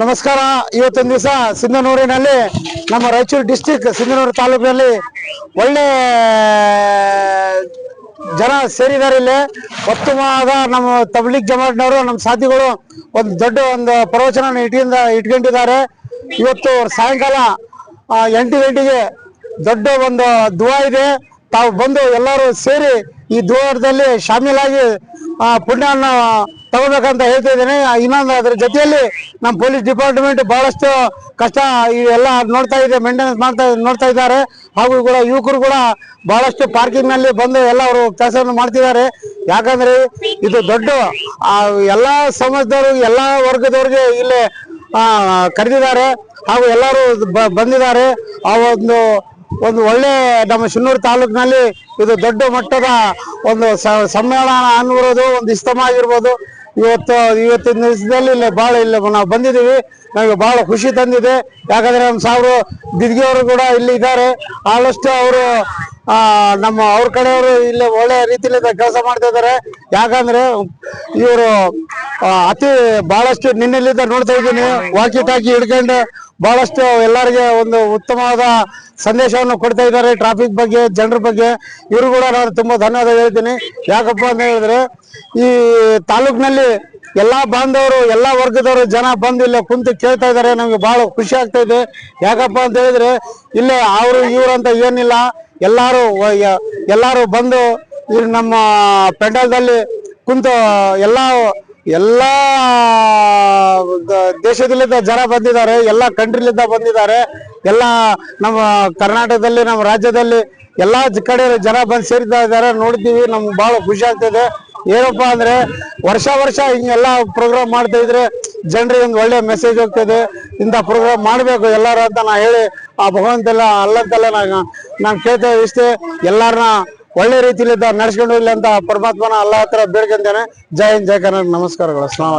ನಮಸ್ಕಾರ. ಇವತ್ತೊಂದು ದಿವಸ ಸಿಂಧನೂರಿನಲ್ಲಿ ನಮ್ಮ ರಾಯಚೂರು ಡಿಸ್ಟಿಕ್ ಸಿಂಧನೂರು ತಾಲೂಕಿನಲ್ಲಿ ಒಳ್ಳೆ ಜನ ಸೇರಿದ್ದಾರೆ ಇಲ್ಲಿ. ಉತ್ತಮವಾದ ನಮ್ಮ ತಬ್ಲಿಕ್ ಜಮಾಟ್ನವರು ನಮ್ಮ ಸಾಥಿಗಳು ಒಂದು ದೊಡ್ಡ ಒಂದು ಪ್ರವಚನ ಇಟ್ಕಿಂದ ಇಟ್ಕೊಂಡಿದ್ದಾರೆ. ಇವತ್ತು ಸಾಯಂಕಾಲ ಎಂಟು ಗಂಟೆಗೆ ದೊಡ್ಡ ಒಂದು ದುವಾ ಇದೆ. ತಾವು ಬಂದು ಎಲ್ಲರೂ ಸೇರಿ ಈ ದುವಾರದಲ್ಲಿ ಶಾಮೀಲಾಗಿ ಆ, ಪುಣ್ಯವನ್ನು ತಗೋಬೇಕಂತ ಹೇಳ್ತಾ ಇದ್ದೇನೆ. ಇನ್ನೊಂದು ಅದ್ರ ಜೊತೆಯಲ್ಲಿ ನಮ್ಮ ಪೊಲೀಸ್ ಡಿಪಾರ್ಟ್ಮೆಂಟ್ ಬಹಳಷ್ಟು ಕಷ್ಟ ಇವೆಲ್ಲ ನೋಡ್ತಾ ಇದೆ ಮೇಂಟೆನೆನ್ಸ್ ಮಾಡ್ತಾ, ನೋಡ್ತಾ ಇದ್ದಾರೆ. ಹಾಗೂ ಕೂಡ ಯುವಕರು ಕೂಡ ಬಹಳಷ್ಟು ಪಾರ್ಕಿಂಗ್ನಲ್ಲಿ ಬಂದು ಎಲ್ಲ ಅವರು ಕೆಲಸವನ್ನು ಮಾಡ್ತಿದ್ದಾರೆ. ಯಾಕಂದ್ರೆ ಇದು ದೊಡ್ಡ ಎಲ್ಲಾ ಸಮಾಜದವರು, ಎಲ್ಲ ವರ್ಗದವ್ರಿಗೆ ಇಲ್ಲಿ ಕರೆದಿದ್ದಾರೆ. ಹಾಗೂ ಎಲ್ಲರೂ ಬಂದಿದ್ದಾರೆ. ಆ ಒಂದು ಒಂದು ಒಳ್ಳೆ ನಮ್ಮ ಶಿನ್ನೂರು ತಾಲೂಕಿನಲ್ಲಿ ಇದು ದೊಡ್ಡ ಮಟ್ಟದ ಒಂದು ಸಮ್ಮೇಳನ ಅನ್ನಿರೋದು ಒಂದು ಇಸ್ತಮ ಆಗಿರ್ಬೋದು ಇವತ್ತು, ಇವತ್ತಿನ ದಿವಸದಲ್ಲಿ ಇಲ್ಲಿ ಬಹಳ ಇಲ್ಲಿ, ನಾವು ಬಂದಿದ್ದೀವಿ. ನಮಗೆ ಬಹಳ ಖುಷಿ ತಂದಿದೆ. ಯಾಕಂದ್ರೆ ನಮ್ಮ ಸಾವಿರ ದಿದ್ಗಿಯವರು ಕೂಡ ಇಲ್ಲಿ ಇದ್ದಾರೆ. ಆಲ್ಮೋಸ್ಟ್ ಅವರು ನಮ್ಮ ಅವ್ರ ಕಡೆಯವರು ಇಲ್ಲಿ ಒಳ್ಳೆ ರೀತಿಯಲ್ಲಿ ಕೆಲಸ ಮಾಡ್ತಾ ಇದ್ದಾರೆ. ಯಾಕಂದ್ರೆ ಇವರು ಅತಿ ಬಹಳಷ್ಟು ನಿನ್ನೆಲ್ಲಿದ್ದ ನೋಡ್ತಾ ಇದ್ದೀನಿ ವಾಕಿ ಟಾಕಿ ಹಿಡ್ಕೊಂಡು ಬಹಳಷ್ಟು ಎಲ್ಲರಿಗೆ ಒಂದು ಉತ್ತಮವಾದ ಸಂದೇಶವನ್ನು ಕೊಡ್ತಾ ಇದ್ದಾರೆ ಟ್ರಾಫಿಕ್ ಬಗ್ಗೆ, ಜನರ ಬಗ್ಗೆ. ಇವರು ಕೂಡ ನಾನು ತುಂಬಾ ಧನ್ಯವಾದ ಹೇಳ್ತೀನಿ. ಯಾಕಪ್ಪ ಅಂತ ಹೇಳಿದ್ರೆ, ಈ ತಾಲೂಕಿನಲ್ಲಿ ಎಲ್ಲಾ ಬಾಂಧವರು, ಎಲ್ಲಾ ವರ್ಗದವರು ಜನ ಬಂದು ಇಲ್ಲೇ ಕುಂತು ಕೇಳ್ತಾ ಇದ್ದಾರೆ. ನಮ್ಗೆ ಬಹಳ ಖುಷಿ ಆಗ್ತಾ ಇದೆ. ಯಾಕಪ್ಪ ಅಂತ ಹೇಳಿದ್ರೆ, ಇಲ್ಲೇ ಅವರು, ಇವ್ರು ಅಂತ ಏನಿಲ್ಲ. ಎಲ್ಲಾರು ಎಲ್ಲರೂ ಬಂದು ಇಲ್ಲಿ ನಮ್ಮ ಪೆಂಡಲ್ದಲ್ಲಿ ಕುಂತು ಎಲ್ಲಾ ಎಲ್ಲಾ ದೇಶದಲ್ಲಿದ್ದ ಜನ ಬಂದಿದ್ದಾರೆ, ಎಲ್ಲಾ ಕಂಟ್ರಿಲಿಂದ ಬಂದಿದ್ದಾರೆ, ಎಲ್ಲಾ ನಮ್ಮ ಕರ್ನಾಟಕದಲ್ಲಿ, ನಮ್ಮ ರಾಜ್ಯದಲ್ಲಿ ಎಲ್ಲಾ ಕಡೆ ಜನ ಬಂದು ಸೇರಿತಾ ಇದ್ದಾರೆ. ನೋಡ್ತೀವಿ ನಮ್ಗೆ ಬಹಳ ಖುಷಿ ಆಗ್ತದೆ. ಏನಪ್ಪಾ ಅಂದ್ರೆ ವರ್ಷ ವರ್ಷ ಹಿಂಗೆಲ್ಲ ಪ್ರೋಗ್ರಾಮ್ ಮಾಡ್ತಾ ಇದ್ರೆ ಜನರಿಗೆ ಒಂದು ಒಳ್ಳೆ ಮೆಸೇಜ್ ಹೋಗ್ತದೆ. ಇಂಥ ಪ್ರೋಗ್ರಾಮ್ ಮಾಡಬೇಕು ಎಲ್ಲಾರು ಅಂತ ನಾ ಹೇಳಿ ಆ ಭಗವಂತೆಲ್ಲ ಅಲ್ಲಂತೆಲ್ಲ ನಾನು ನಾನು ಕೇಳ್ತಾ ಇಷ್ಟೇ. ಎಲ್ಲಾರನ್ನ ಒಳ್ಳೆ ರೀತಿಯಲ್ಲಿ ನಡೆಸ್ಕೊಂಡು ಇಲ್ಲ ಅಂತ ಪರಮಾತ್ಮನ ಅಲ್ಲ ಹತ್ರ ಬೇಡ್ಕೊಂತೇನೆ. ಜೈ ಹಿಂದ್, ಜೈ ಕರ್ನಾಟಕ. ನಮಸ್ಕಾರಗಳು. ಅಸ್ಲಾಂ